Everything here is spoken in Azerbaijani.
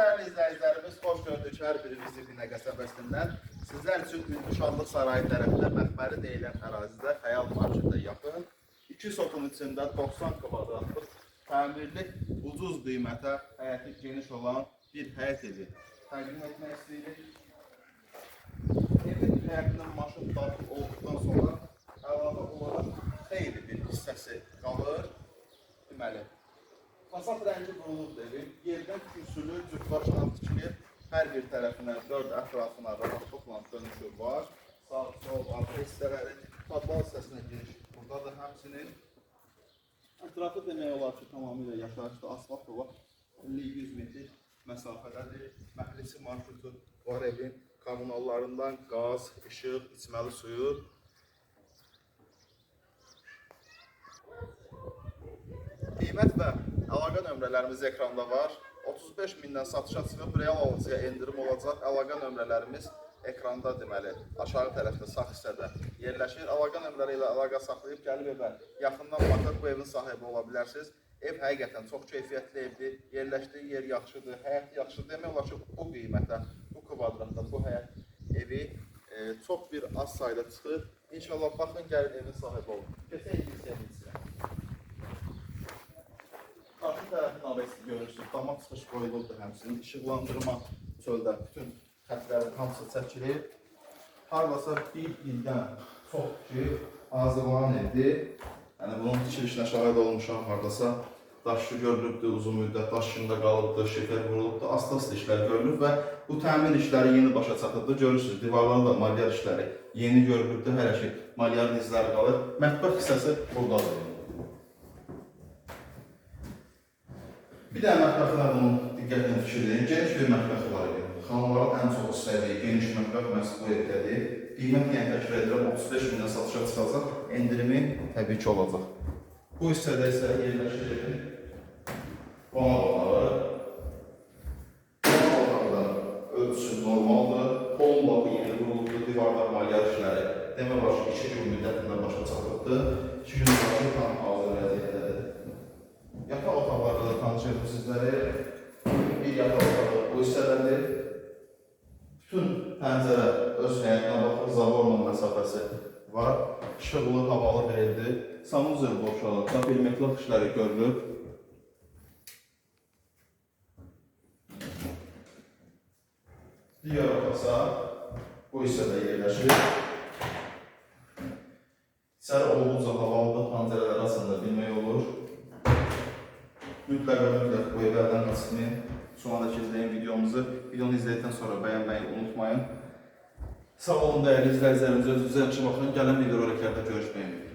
dəyərli izləyicilərimiz, xoş gördük hər birimizi Binə qəsəbəsindən. Sizlər üçün Ünlüşanlıq Sarayı tərəfində məxbəri deyilən ərazidə Xəyal Marketə yaxın 2 sotun içində 90 kvadratlıq təmirli ucuz qiymətə həyəti geniş olan bir həyət evi təqdim etmək istəyirik. Evin həyətindən maşın daxil Fasad rəngi vurulubdur evin. Yerdən kürsülü, cütbaşla tikilir. Hər bir tərəfinə, dörd ətrafına rahatlıqla dönüşü var. Sağ, sol, arxa hissələri, padval hissəsinə giriş buradadır həmsinin. Ətrafı demək olar ki, tamamilə yaşayışlı asfalt olan 50-100 metr məsafədədir. Məhlisi marşrutu var evin. Kommunallarından qaz, işıq, içməli suyu, Qiymət və əlaqə nömrələrimiz ekranda var. 35 mindən satışa çıxıb, real alıcıya endirim olacaq. Əlaqə nömrələrimiz ekranda deməli, aşağı tərəfdə sağ hissədə yerləşir. Əlaqə nömrələri ilə əlaqə saxlayıb gəlib evə yaxından baxıb bu evin sahibi ola bilərsiniz. Ev həqiqətən çox keyfiyyətli evdir. Yerləşdiyi yer yaxşıdır, həyət yaxşıdır. Demək olar ki, bu qiymətə, bu kvadratda bu həyət evi e, çox bir az sayda çıxır. İnşallah baxın gəlin evin sahibi olun. Keçək ikinci sevinçsinə. Arxa tərəfin aləsi görürsünüz. Dama çıxış qoyulubdur həmçinin. İşıqlandırma çöldə bütün xətlərin hamısı çəkilir. Hardasa bir ildən çox ki, hazırlanan evdir. Yəni bunun tikilişinə şahid olmuşam hardasa. Daşı görülübdür, uzun müddət daşında qalıbdır, şefer vurulubdur, asta-asta işlər görülüb və bu təmin işləri yeni başa çatıbdır. Görürsünüz, divarların da malyar işləri yeni görülübdür, hələ ki malyarın izləri qalır. Mətbəx hissəsi buradadır. Bir dənə mətbəxlər bunun diqqətini fikirləyin. Geniş bir mətbəxi var idi. Xanımların ən çox istədiyi geniş mətbəx məhz bu evdədir. Qiymət yəni təkrar edirəm 35 mindən satışa çıxacaq. Endirimi təbii ki olacaq. Bu hissədə isə yerləşir evin qonaq otağı. Qonaq otağı da ölçüsü normaldır. Polun bakı yeni vurulubdur, divarda malyar işləri. Demək olar ki, 2 gün müddətində başa çatılıbdır. 2 gün sonra tam hazır tanışırdım sizləri. Bir yataq otağı bu hissədədir. Bütün pəncərə öz həyətinə baxır, zavorla məsafəsi var. İşıqlı, havalı bir evdir. Sanuzel boşalır, kapilmetlaq işləri görülüb. Digər otaqsa bu hissədə yerləşir. Mutlaka mutlaka bu evlerden nasibini son anda videomuzu. Videonu izledikten sonra beğenmeyi unutmayın. Sağ olun değerli izleyicilerimiz. Özünüzə yaxşı baxın. Gələn videolarla görüşməyi.